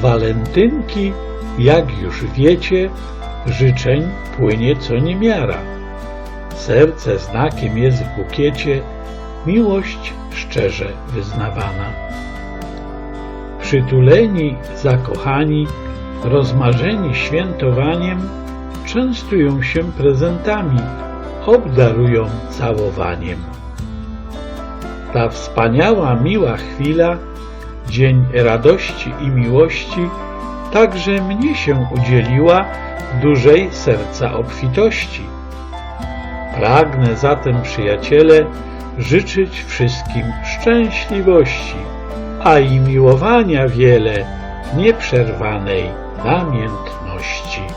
Walentynki, jak już wiecie, życzeń płynie co niemiara. Serce znakiem jest w bukiecie, miłość szczerze wyznawana. Przytuleni, zakochani, rozmarzeni świętowaniem, częstują się prezentami, obdarują całowaniem. Ta wspaniała, miła chwila, dzień radości i miłości, także mnie się udzieliła dużej serca obfitości. Pragnę zatem, przyjaciele, życzyć wszystkim szczęśliwości, a i miłowania wiele, nieprzerwanej namiętności.